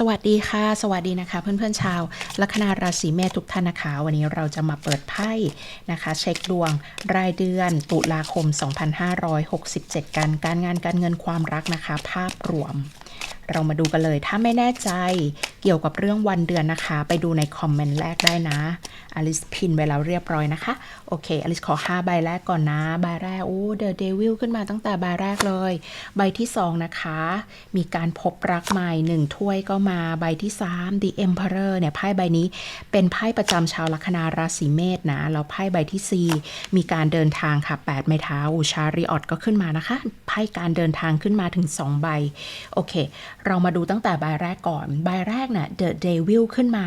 สวัสดีค่ะ สวัสดีนะคะ เพื่อนๆชาวลัคนาราศีเมษทุกท่านนะคะ วันนี้เราจะมาเปิดไพ่นะคะ เช็คดวงรายเดือนตุลาคม 2567 กันการงานการเงินความรักนะคะ ภาพรวม เรามาดูกันเลยถ้าไม่แน่ใจเกี่ยวกับเรื่องวันเดือนนะคะ ไปดูในคอมเมนต์แรกได้นะอลิสพินไว้แล้วเรียบร้อยนะคะ โอเคอลิสขอ 5 ใบแรกก่อนนะ ใบแรก โอ้เดอะเดวิลขึ้นมาตั้งแต่ใบแรกเลย ใบที่ 2 นะคะ มีการพบรักใหม่1ถ้วยก็มาใบที่ 3 The Emperor เนี่ยไพ่ใบนี้เป็นไพ่ประจำชาวลัคนาราศีเมษนะแล้วไพ่ใบที่ 4 มีการเดินทางค่ะ8ไม้เท้าชาริออตก็ขึ้นมานะคะไพ่การเดินทางขึ้นมาถึง 2 ใบ โอเค เรามาดูตั้งแต่ใบแรกก่อนใบแรกน่ะ The Devil ขึ้นมา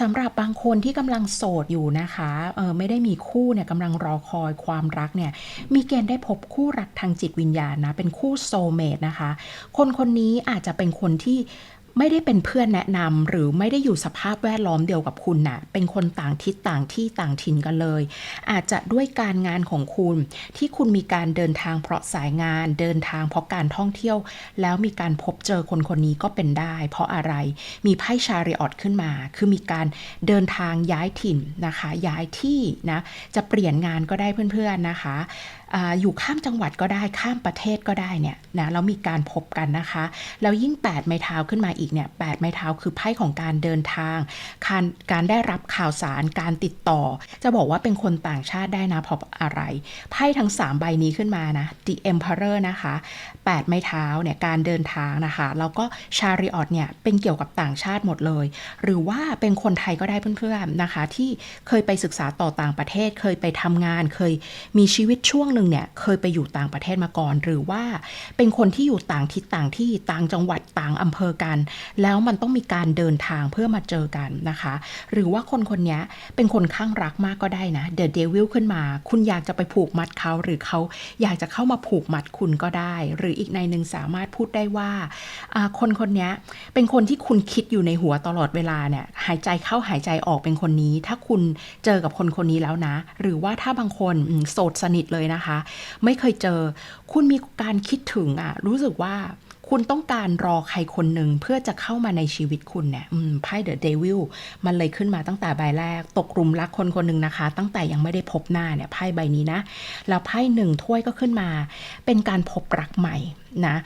สำหรับบางคนที่กำลังโสดอยู่นะคะเออไม่ได้มีคู่เนี่ยกำลังรอคอยความรักเนี่ยมีเกณฑ์ได้พบคู่รักทางจิตวิญญาณนะเป็นคู่โซเมตนะคะ คนคนนี้อาจจะเป็นคนที่ ไม่ได้เป็นเพื่อนแนะนำหรือไม่ได้อยู่สภาพแวดล้อมเดียวกับคุณนะ่ะเป็นคนต่างทิศต่างที่ต่างถิ่นกันเลย อาจจะด้วยการงานของคุณ ที่คุณมีการเดินทางเพราะสายงาน เดินทางเพราะการท่องเที่ยว แล้วมีการพบเจอคนคนนี้ก็เป็นได้ เพราะอะไรมีไพ่ชาริออตขึ้นมา คือมีการเดินทางย้ายถิ่นนะคะ ย้ายที่นะจะเปลี่ยนงานก็ได้เพื่อนๆนะคะอาอยู่ข้ามจังหวัดก็ได้ข้ามประเทศก็ได้เนี่ยนะแล้วมีการพบกันนะคะ แล้วยิ่ง 8 ไม้เท้าขึ้นมาอีกเนี่ยแไม้เท้าคือไพ่ของการเดินทาง การการได้รับข่าวสารการติดต่อ จะบอกว่าเป็นคนต่างชาติได้นะเพราะอะไรไพ่ทั้ง 3 ใบนี้ขึ้นมานะ The Emperor นะคะ 8 ไม้เท้าเนี่ยการเดินทางนะคะ แล้วก็ชาริออตเนี่ยเป็นเกี่ยวกับต่างชาติหมดเลย หรือว่าเป็นคนไทยก็ได้เพื่อนๆนะคะ ที่เคยไปศึกษาต่อต่างประเทศ เคยไปทำงาน เคยมีชีวิตช่วงหนึ่งเนี่ยเคยไปอยู่ต่างประเทศมาก่อน หรือว่าเป็นคนที่อยู่ต่างทิศต่างที่ต่างจังหวัดต่างอำเภอกันแล้วมันต้องมีการเดินทางเพื่อมาเจอกันนะคะ หรือว่าคนคนนี้เป็นคนข้างรักมากก็ได้นะเดอะเดวิลขึ้นมา คุณอยากจะไปผูกมัดเขาหรือเขาอยากจะเข้ามาผูกมัดคุณก็ได้ หรืออีกในหนึ่งสามารถพูดได้ว่าคนคนนี้เป็นคนที่คุณคิดอยู่ในหัวตลอดเวลาเนี่ยหายใจเข้าหายใจออกเป็นคนนี้ ถ้าคุณเจอกับคนคนนี้แล้วนะ หรือว่าถ้าบางคนโสดสนิทเลยนะคะ ไม่เคยเจอ คุณมีการคิดถึงอะรู้สึกว่า คุณต้องการรอใครคนหนึ่งเพื่อจะเข้ามาในชีวิตคุณเนี่ยไพ่เดอะเดวิลมันเลยขึ้นมาตั้งแต่ใบแรก ตกกลุ่มรักคนคนหนึ่งนะคะ ตั้งแต่ยังไม่ได้พบหน้าเนี่ยไพ่ใบนี้นะ แล้วไพ่หนึ่งถ้วยก็ขึ้นมา เป็นการพบรักใหม่นะ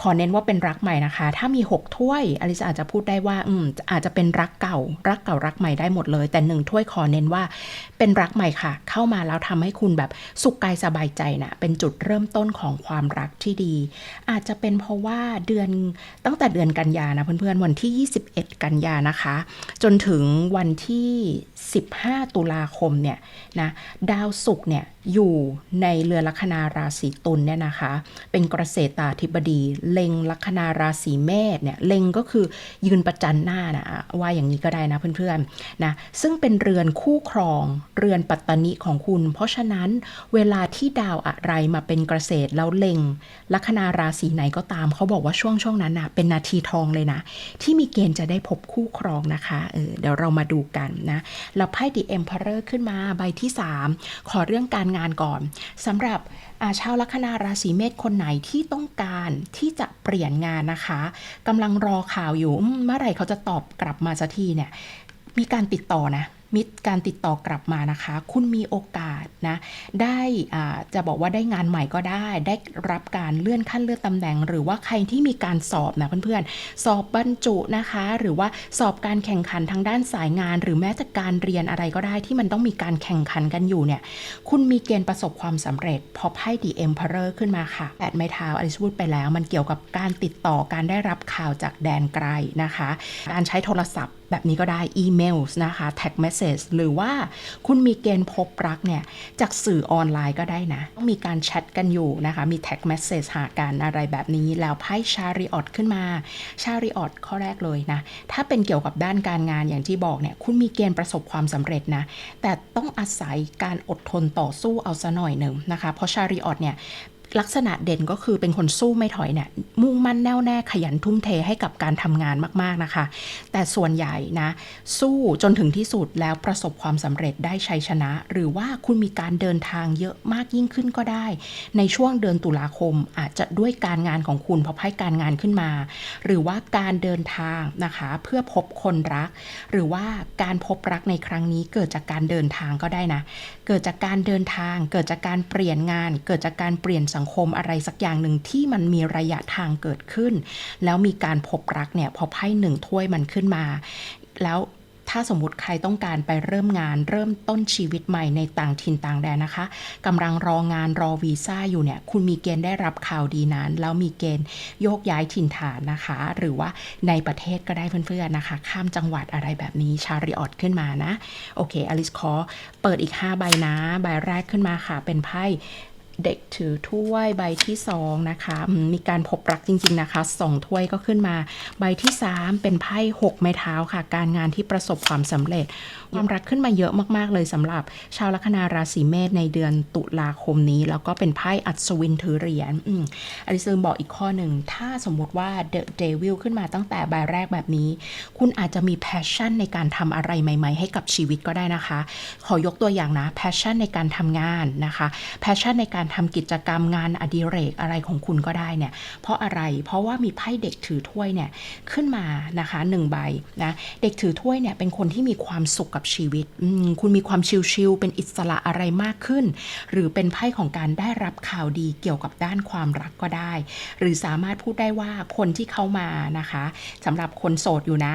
ขอเน้นว่าเป็นรักใหม่นะคะ ถ้ามี 6 ถ้วยอลิซอาจจะพูดได้ว่า อืม อาจจะเป็นรักเก่า รักเก่ารักใหม่ได้หมดเลย แต่หนึ่งถ้วยขอเน้นว่า เป็นรักใหม่ค่ะ เข้ามาแล้วทำให้คุณแบบสุขกายสบายใจนะ เป็นจุดเริ่มต้นของความรักที่ดี อาจจะเป็นเพราะว่าเดือนตั้งแต่เดือนกันยานะเพื่อนๆ วันที่ 21 กันยานะคะ จนถึงวันที่ 15 ตุลาคมเนี่ยนะดาวศุกร์เนี่ยอยู่ในเรือลัคนาราศีตุลเนี่ยนะคะ เป็นเกษตราธิบดีเล็งลัคนาราศีเมษเนี่ยเล็งก็คือยืนประจันหน้านะว่าอย่างนี้ก็ได้นะเพื่อนๆนะซึ่งเป็นเรือนคู่ครองเรือนปัตตนิของคุณ เพราะฉะนั้นเวลาที่ดาวอะไรมาเป็นเกษตรแล้วเล็งลัคนาราศีไหนก็ตามเขาบอกว่าช่วงช่วงนั้นนะเป็นนาทีทองเลยนะ ที่มีเกณฑ์จะได้พบคู่ครองนะคะเออเดี๋ยวเรามาดูกันนะแล้วไพ่ดีเอ็มเพอร์ขึ้นมาใบที่ 3 ขอเรื่องการงานก่อนสำหรับชาวลัคนาราศีเมษคนไหนที่ต้องการที่จะเปลี่ยนงานนะคะกำลังรอข่าวอยู่เมื่อไหร่เขาจะตอบกลับมาสักทีเนี่ยมีการติดต่อนะ มิตรการติดต่อกลับมานะคะ คุณมีโอกาสนะได้จะบอกว่าได้งานใหม่ก็ได้ ได้รับการเลื่อนขั้นเลื่อนตำแหน่ง หรือว่าใครที่มีการสอบนะเพื่อนๆ สอบบรรจุนะคะ หรือว่าสอบการแข่งขันทางด้านสายงาน หรือแม้แต่การเรียนอะไรก็ได้ที่มันต้องมีการแข่งขันกันอยู่เนี่ยคุณมีเกณฑ์ประสบความสำเร็จพอไพ่ดีเอ็มเพอร์ขึ้นมาค่ะแปดไม้เท้าอลิสพูดไปแล้ว มันเกี่ยวกับการติดต่อการได้รับข่าวจากแดนไกลนะคะ การใช้โทรศัพท์ แบบนี้ก็ได้อีเมลนะคะแท็กเมสเซจหรือว่าคุณมีเกณฑ์พบรักเนี่ย จากสื่อออนไลน์ก็ได้นะ ต้องมีการแชทกันอยู่นะคะ มีแท็กเมสเซจหากันอะไรแบบนี้ แล้วไพ่ชาริออตขึ้นมาชาริออตข้อแรกเลยนะ ถ้าเป็นเกี่ยวกับด้านการงานอย่างที่บอกเนี่ย คุณมีเกณฑ์ประสบความสำเร็จนะ แต่ต้องอาศัยการอดทนต่อสู้เอาซะหน่อยหนึ่งนะคะ เพราะชาริออตเนี่ย ลักษณะเด่นก็คือเป็นคนสู้ไม่ถอยเนี่ยมุ่งมั่นแน่วแน่ขยันทุ่มเทให้กับการทำงานมากๆนะคะ แต่ส่วนใหญ่นะสู้จนถึงที่สุดแล้วประสบความสำเร็จได้ชัยชนะ หรือว่าคุณมีการเดินทางเยอะมากยิ่งขึ้นก็ได้ ในช่วงเดือนตุลาคมอาจจะด้วยการงานของคุณเพราะให้การงานขึ้นมา หรือว่าการเดินทางนะคะเพื่อพบคนรัก หรือว่าการพบรักในครั้งนี้เกิดจากการเดินทางก็ได้นะ เกิดจากการเดินทาง เกิดจากการเปลี่ยนงาน เกิดจากการเปลี่ยนสังคมอะไรสักอย่างหนึ่งที่มันมีระยะทางเกิดขึ้น แล้วมีการพบรักเนี่ยพอไพ่หนึ่งถ้วยมันขึ้นมา แล้วถ้าสมมติใครต้องการไปเริ่มงานเริ่มต้นชีวิตใหม่ในต่างถิ่นต่างแดนนะคะกำลังรองานรอวีซ่าอยู่เนี่ย คุณมีเกณฑ์ได้รับข่าวดีนั้น แล้วมีเกณฑ์โยกย้ายถิ่นฐานนะคะ หรือว่าในประเทศก็ได้เพื่อนๆนะคะ ข้ามจังหวัดอะไรแบบนี้ชาริออตขึ้นมานะ โอเคอลิสขอเปิดอีก 5 ใบนะ ใบแรกขึ้นมาค่ะ เป็นไพ่ เด็กถือถ้วยใบที่สองนะคะมีการพบรักจริง ๆนะคะสองถ้วยก็ขึ้นมา ใบที่3เป็นไพ่หกไม้เท้าค่ะ การงานที่ประสบความสำเร็จ ความรักขึ้นมาเยอะมาก ๆ เลยสำหรับชาวลัคนาราศีเมษในเดือนตุลาคมนี้ แล้วก็เป็นไพ่อัศวินถือเหรียญอืมอลิซมบอกอีกข้อหนึ่ง ถ้าสมมุติว่าเดอะเดวิลขึ้นมาตั้งแต่ใบแรกแบบนี้ คุณอาจจะมีแพชชั่นในการทำอะไรใหม่ ๆ ให้กับชีวิตก็ได้นะคะ ขอยกตัวอย่างนะแพชชั่นในการทำงานนะคะแพชชั่นในการทำกิจกรรมงานอดิเรกอะไรของคุณก็ได้เนี่ยเพราะอะไรเพราะว่ามีไพ่เด็กถือถ้วยเนี่ยขึ้นมานะคะหนึ่งใบนะเด็กถือถ้วยเนี่ยเป็นคนที่มีความสุขกับชีวิต คุณมีความชิลๆเป็นอิสระอะไรมากขึ้น หรือเป็นไพ่ของการได้รับข่าวดีเกี่ยวกับด้านความรักก็ได้ หรือสามารถพูดได้ว่าคนที่เข้ามานะคะสำหรับคนโสดอยู่นะ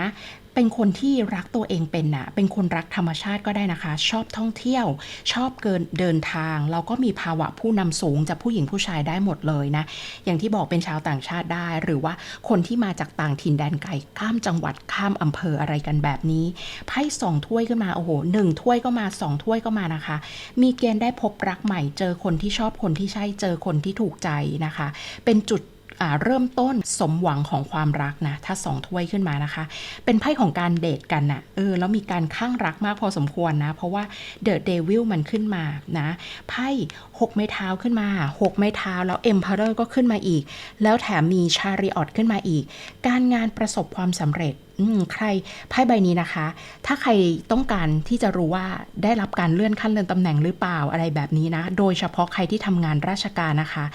เป็นคนที่รักตัวเองเป็นน่ะเป็นคนรักธรรมชาติก็ได้นะคะ ชอบท่องเที่ยว ชอบเกินเดินทางเราก็มีภาวะผู้นำสูงจากผู้หญิงผู้ชายได้หมดเลยนะ อย่างที่บอกเป็นชาวต่างชาติได้ หรือว่าคนที่มาจากต่างถิ่นแดนไกลข้ามจังหวัดข้ามอำเภออะไรกันแบบนี้ไพ่สองถ้วยขึ้นมาโอ้โหหนึ่งถ้วยก็มาสองถ้วยก็มานะคะ มีเกณฑ์ได้พบรักใหม่ เจอคนที่ชอบคนที่ใช่เจอคนที่ถูกใจนะคะ เป็นจุด เริ่มต้นสมหวังของความรักนะ ถ้าสองถ้วยขึ้นมานะคะ เป็นไพ่ของการเดทกันนะ่ะเออแล้วมีการข้างรักมากพอสมควรนะ เพราะว่าเดอะเดวิลมันขึ้นมานะไพ่ หกไม้เท้าขึ้นมาหกไม้เท้าแล้วเอ็มพาร์ก็ขึ้นมาอีก แล้วแถมมีชาริออตขึ้นมาอีก การงานประสบความสำเร็จใครไพ่ใบนี้นะคะ ถ้าใครต้องการที่จะรู้ว่าได้รับการเลื่อนขั้นเลื่อนตำแหน่งหรือเปล่าอะไรแบบนี้นะ โดยเฉพาะใครที่ทำงานราชการนะคะ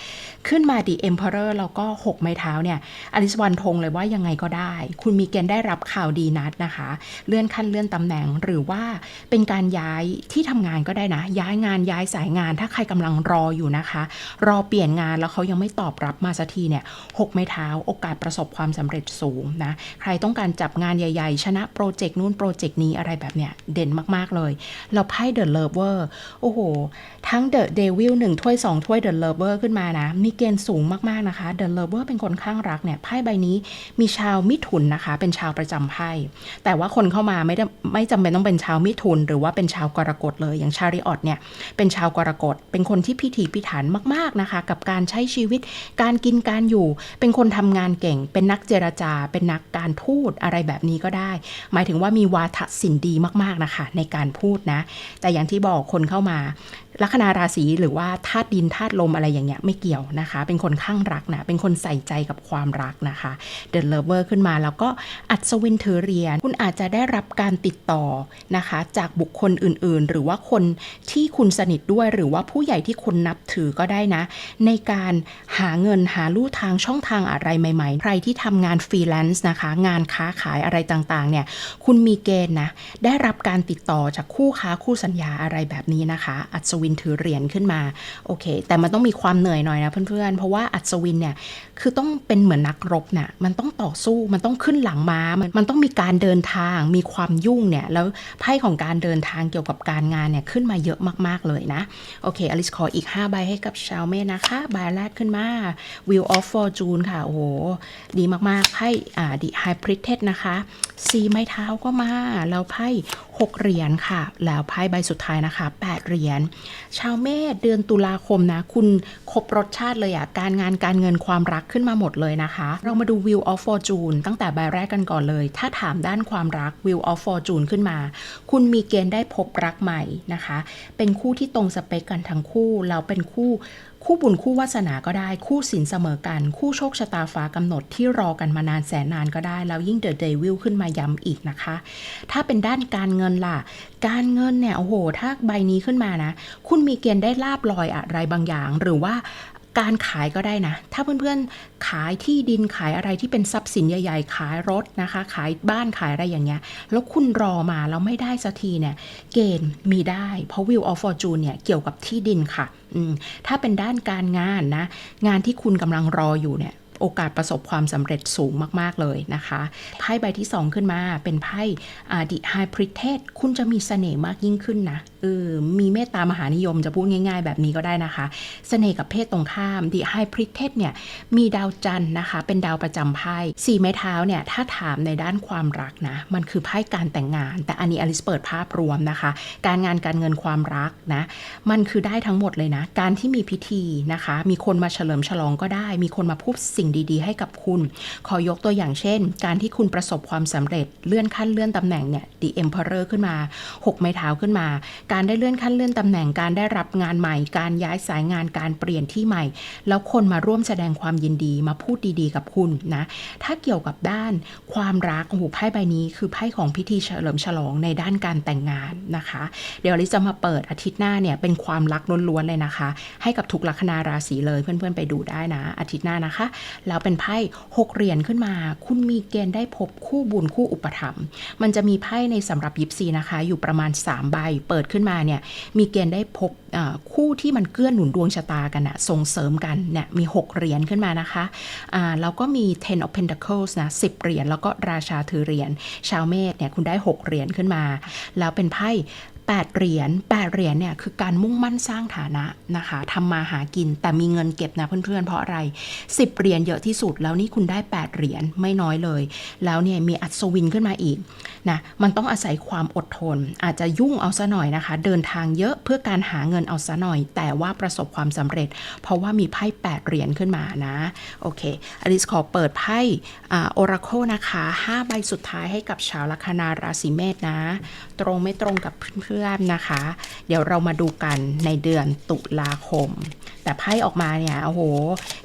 ขึ้นมาดีเอ็มพอร์แล้วก็หกไม้เท้าเนี่ยอลิสวันทงเลยว่ายังไงก็ได้ คุณมีเกณฑ์ได้รับข่าวดีนัดนะคะ เลื่อนขั้นเลื่อนตำแหน่งหรือว่าเป็นการย้ายที่ทำงานก็ได้นะ ย้ายงานย้ายสายงาน ถ้าใครกำลังรออยู่นะคะ รอเปลี่ยนงานแล้วเขายังไม่ตอบรับมาสักทีเนี่ยหกไม้เท้าโอกาสประสบความสำเร็จสูงนะ ใครต้องการจับงานใหญ่ ๆ ชนะโปรเจกต์นู้นโปรเจกต์นี้อะไรแบบเนี้ยเด่นมากๆเลยแล้วไพ่เดอะเลิฟเวอร์โอ้โห ทั้งเดอะเดวิลหนึ่งถ้วยสองถ้วยเดอะเลิฟเวอร์ขึ้นมานะ มีเกณฑ์สูงมากๆนะคะเดอะเลิฟเวอร์เป็นคนข้างรักเนี่ยไพ่ใบนี้มีชาวมิถุนนะคะ เป็นชาวประจำไพ่แต่ว่าคนเข้ามาไม่ได้ไม่จำเป็นต้องเป็นชาวมิถุน หรือว่าเป็นชาวกรกฎเลยอย่างชาริออตเนี่ยเป็นชาวกรกฎเป็นคนที่พิถีพิถันมาก ๆ นะคะ กับการใช้ชีวิต การกินการอยู่ เป็นคนทำงานเก่ง เป็นนักเจรจา เป็นนักการทูตอะไรแบบนี้ก็ได้ หมายถึงว่ามีวาทศิลป์ดีมาก ๆ นะคะ ในการพูดนะ แต่อย่างที่บอกคนเข้ามาลัคนาราศีหรือว่าธาตุดินธาตุลมอะไรอย่างเงี้ยไม่เกี่ยวนะคะ เป็นคนข้างรักนะ เป็นคนใส่ใจกับความรักนะคะเด e ะเลเวอร์ขึ้นมาแล้วก็อัศวินถือเรียญคุณอาจจะได้รับการติดต่อนะคะ จากบุคคลอื่นๆ หรือว่าคนที่คุณสนิทด้วย หรือว่าผู้ใหญ่ที่คุณนับถือก็ได้นะ ในการหาเงินหาลู่ทางช่องทางอะไรใหม่ ๆ ใครที่ทำงานฟรีแลนซ์นะคะ งานค้าขายอะไรต่างๆ เนี่ย คุณมีเกณฑ์นะ ได้รับการติดต่อจากคู่ค้าคู่สัญญาอะไรแบบนี้นะคะ อัศวินวินถือเหรียญขึ้นมาโอเค แต่มันต้องมีความเหนื่อยหน่อยนะเพื่อนๆ เพราะว่าอัศวินเนี่ยคือต้องเป็นเหมือนนักรบน่ะมันต้องต่อสู้มันต้องขึ้นหลังม้ามันมันต้องมีการเดินทางมีความยุ่งเนี่ยแล้วไพ่ของการเดินทางเกี่ยวกับการงานเนี่ยขึ้นมาเยอะมากๆเลยนะโอเคอลิสขออีก5ใบให้กับชาวเมษนะคะใบแรกขึ้นมา Wheel of Fortune ค่ะโอ้โหดีมากๆไพ่อ่า The High Priestess นะคะสีไม้เท้าก็มาแล้วไพ่6เหรียญค่ะ แล้วไพ่ใบสุดท้ายนะคะ8เหรียญชาวเมษเดือนตุลาคมนะ คุณครบรสชาติเลยอะการงานการเงินความรักขึ้นมาหมดเลยนะคะ เรามาดู Wheel of Fortune ตั้งแต่ใบแรกกันก่อนเลย ถ้าถามด้านความรัก Wheel of Fortune ขึ้นมา คุณมีเกณฑ์ได้พบรักใหม่นะคะ เป็นคู่ที่ตรงสเปคกันทั้งคู่แล้วเป็นคู่ คู่บุญคู่วาสนาก็ได้ คู่สินเสมอกัน คู่โชคชะตาฟ้ากำหนดที่รอกันมานานแสนนานก็ได้ แล้วยิ่งเดอะเดวิลขึ้นมาย้ำอีกนะคะ ถ้าเป็นด้านการเงินล่ะ การเงินเนี่ยโอ้โห ถ้าใบนี้ขึ้นมานะ คุณมีเกณฑ์ได้ลาบลอยอะไรบางอย่าง หรือว่า การขายก็ได้นะ ถ้าเพื่อนๆ ขายที่ดินขายอะไรที่เป็นทรัพย์สินใหญ่ ๆ ขายรถนะคะ ขายบ้านขายอะไรอย่างเงี้ย แล้วคุณรอมาแล้วไม่ได้สักทีเนี่ย เกณฑ์มีได้ เพราะ Wheel of Fortune เนี่ย เกี่ยวกับที่ดินค่ะอืมถ้าเป็นด้านการงานนะ งานที่คุณกำลังรออยู่เนี่ยโอกาสประสบความสำเร็จสูงมาก ๆ เลยนะคะ ไพ่ใบที่ 2 ขึ้นมาเป็นไพ่ดิไฮพริเทสคุณจะมีเสน่ห์มากยิ่งขึ้นนะ เออมีเมตตามหานิยมจะพูดง่าย ๆ แบบนี้ก็ได้นะคะเสน่ห์กับเพศตรงข้ามดิไฮพริเทสเนี่ยมีดาวจันทร์นะคะ เป็นดาวประจำไพ่สี่ไม้เท้าเนี่ยถ้าถามในด้านความรักนะมันคือไพ่การแต่งงาน แต่อันนี้อลิสเปิดภาพรวมนะคะ การงานการเงินความรักนะมันคือได้ทั้งหมดเลยนะ การที่มีพิธีนะคะ มีคนมาเฉลิมฉลองก็ได้ มีคนมาพูดสิ่งดีๆ ให้กับคุณ ขอยกตัวอย่างเช่น การที่คุณประสบความสำเร็จเลื่อนขั้นเลื่อนตำแหน่งเนี่ย The Emperor ขึ้นมา 6 ไม้เท้าขึ้นมาการได้เลื่อนขั้นเลื่อนตำแหน่งการได้รับงานใหม่ การย้ายสายงานการเปลี่ยนที่ใหม่ แล้วคนมาร่วมแสดงความยินดีมาพูดดีๆ กับคุณนะ ถ้าเกี่ยวกับด้านความรักโอ้โหไพ่ใบนี้คือไพ่ของพิธีเฉลิมฉลองในด้านการแต่งงานนะคะ เดี๋ยวลิจะมาเปิดอาทิตย์หน้าเนี่ยเป็นความรักล้วนๆเลยนะคะ ให้กับทุกลัคนาราศีเลยเพื่อนๆไปดูได้นะ อาทิตย์หน้านะคะ แล้วเป็นไพ่หกเหรียญขึ้นมา คุณมีเกณฑ์ได้พบคู่บุญคู่อุปถัมภ์มันจะมีไพ่ในสำหรับยิปซีนะคะ อยู่ประมาณ3ใบเปิดขึ้นมาเนี่ยมีเกณฑ์ได้พบคู่ที่มันเกื้อหนุนดวงชะตากันนะส่งเสริมกันเนี่ยมี 6 เหรียญขึ้นมานะคะอ่าแล้วก็มี ten of pentacles นะสิเหรียญแล้วก็ราชาถือเหรียญชาวเมษเนี่ยคุณได้ 6 เหรียญขึ้นมา แล้วเป็นไพ่ 8 เหรียญ8เหรียญเนี่ยคือการมุ่งมั่นสร้างฐานะนะคะทำมาหากินแต่มีเงินเก็บนะเพื่อนๆเพราะอะไร 10 เหรียญเยอะที่สุด แล้วนี่คุณได้ 8 เหรียญไม่น้อยเลย แล้วเนี่ยมีอัศวินขึ้นมาอีกนะมันต้องอาศัยความอดทน อาจจะยุ่งเอาซะหน่อยนะคะ เดินทางเยอะเพื่อการหาเงินเอาซะหน่อย แต่ว่าประสบความสำเร็จ เพราะว่ามีไพ่ 8 เหรียญขึ้นมานะโอเคอลิสขอเปิดไพ่ออราโคนะคะ5ใบสุดท้ายให้กับชาวลัคนาราศีเมษนะ ตรงไม่ตรงกับเพื่อนๆนะคะ เดี๋ยวเรามาดูกันในเดือนตุลาคม แต่ไพ่ออกมาเนี่ยโอ้โห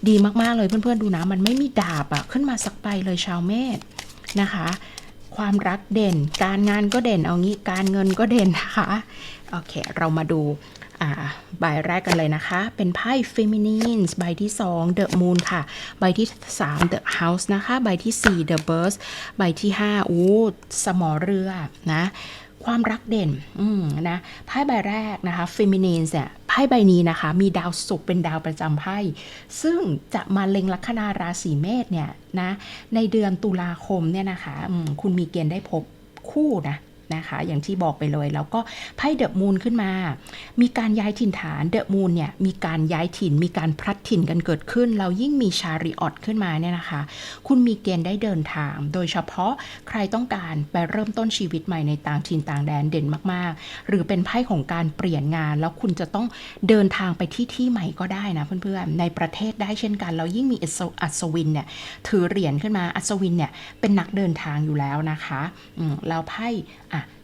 ดีมากๆเลยเพื่อนๆดูนะ มันไม่มีดาบอะขึ้นมาสักใบเลยชาวเมษนะคะ ความรักเด่น การงานก็เด่นเอางี้การเงินก็เด่นนะคะโอเค เรามาดูใบแรกกันเลยนะคะ เป็นไพ่ Feminines ใบที่ 2 The Moon ค่ะ ใบที่ 3 The House นะคะ ใบที่ 4 The Birds ใบที่5อู้สมอเรือนะ ความรักเด่นนะไพ่ใบแรกนะคะ f e m i n i n e เนี่ยไพ่ใบนี้นะคะ มีดาวศุกร์เป็นดาวประจำไพ่ซึ่งจะมาเล็งลัคนาราศีเมษเนี่ยนะในเดือนตุลาคมเนี่ยนะคะคุณมีเกณฑ์ได้พบคู่นะ นะคะ อย่างที่บอกไปเลย แล้วก็ไพ่เดอะมูนขึ้นมา มีการย้ายถิ่นฐานเดอะมูนเนี่ยมีการย้ายถิ่น มีการพลัดถิ่นกันเกิดขึ้น เรายิ่งมีชาริออตขึ้นมาเนี่ยนะคะ คุณมีเกณฑ์ได้เดินทาง โดยเฉพาะใครต้องการไปเริ่มต้นชีวิตใหม่ในต่างถิ่นต่างแดนเด่นมาก ๆ หรือเป็นไพ่ของการเปลี่ยนงาน แล้วคุณจะต้องเดินทางไปที่ที่ใหม่ก็ได้นะเพื่อนๆในประเทศได้เช่นกันแล้วยิ่งมีอัศวินเนี่ยถือเหรียญขึ้นมาอัศวินเนี่ยเป็นนักเดินทางอยู่แล้วนะคะแล้วไพ่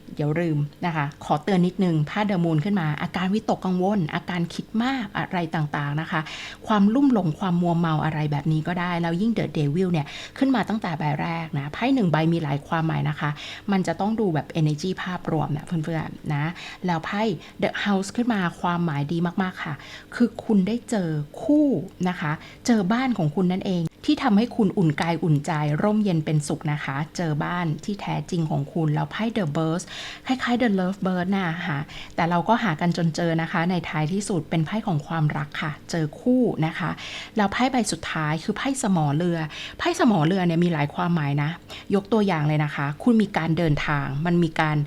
อะเดี๋ยวลืมนะคะ ขอเตือนนิดนึง ถ้าเดอะมูนขึ้นมา อาการวิตกกังวล อาการคิดมากอะไรต่างๆนะคะ ความลุ่มหลงความมัวเมาอะไรแบบนี้ก็ได้ แล้วยิ่งเดอะเดวิลเนี่ย ขึ้นมาตั้งแต่ใบแรกนะ ไพ่หนึ่งใบมีหลายความหมายนะคะ มันจะต้องดูแบบ energy ภาพรวมนะเพื่อนๆนะ แล้วไพ่ The House ขึ้นมาความหมายดีมากๆค่ะ คือคุณได้เจอคู่นะคะ เจอบ้านของคุณนั่นเอง ที่ทำให้คุณอุ่นกายอุ่นใจ ร่มเย็นเป็นสุขนะคะ เจอบ้านที่แท้จริงของคุณแล้วไพ่ The Bird คล้ายๆ The Love Bird นะคะแต่เราก็หากันจนเจอนะคะ ในท้ายที่สุดเป็นไพ่ของความรักค่ะ เจอคู่นะคะ แล้วไพ่ใบสุดท้ายคือไพ่สมอเรือ ไพ่สมอเรือเนี่ยมีหลายความหมายนะ ยกตัวอย่างเลยนะคะ คุณมีการเดินทาง มันมีการ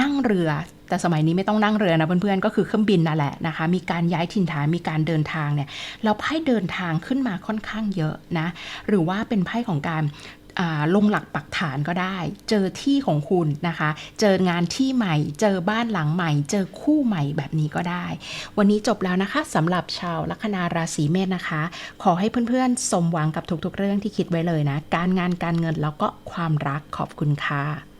นั่งเรือ แต่สมัยนี้ไม่ต้องนั่งเรือนะเพื่อนๆ ก็คือเครื่องบินนั่นแหละนะคะ มีการย้ายถิ่นฐาน มีการเดินทางเนี่ย เราไพ่เดินทางขึ้นมาค่อนข้างเยอะนะ หรือว่าเป็นไพ่ของการลงหลักปักฐานก็ได้ เจอที่ของคุณนะคะ เจองานที่ใหม่ เจอบ้านหลังใหม่ เจอคู่ใหม่แบบนี้ก็ได้ วันนี้จบแล้วนะคะสำหรับชาวลัคนาราศีเมษนะคะ ขอให้เพื่อนๆ สมหวังกับทุกๆ เรื่องที่คิดไว้เลยนะ การงานการเงินแล้วก็ความรักขอบคุณค่ะ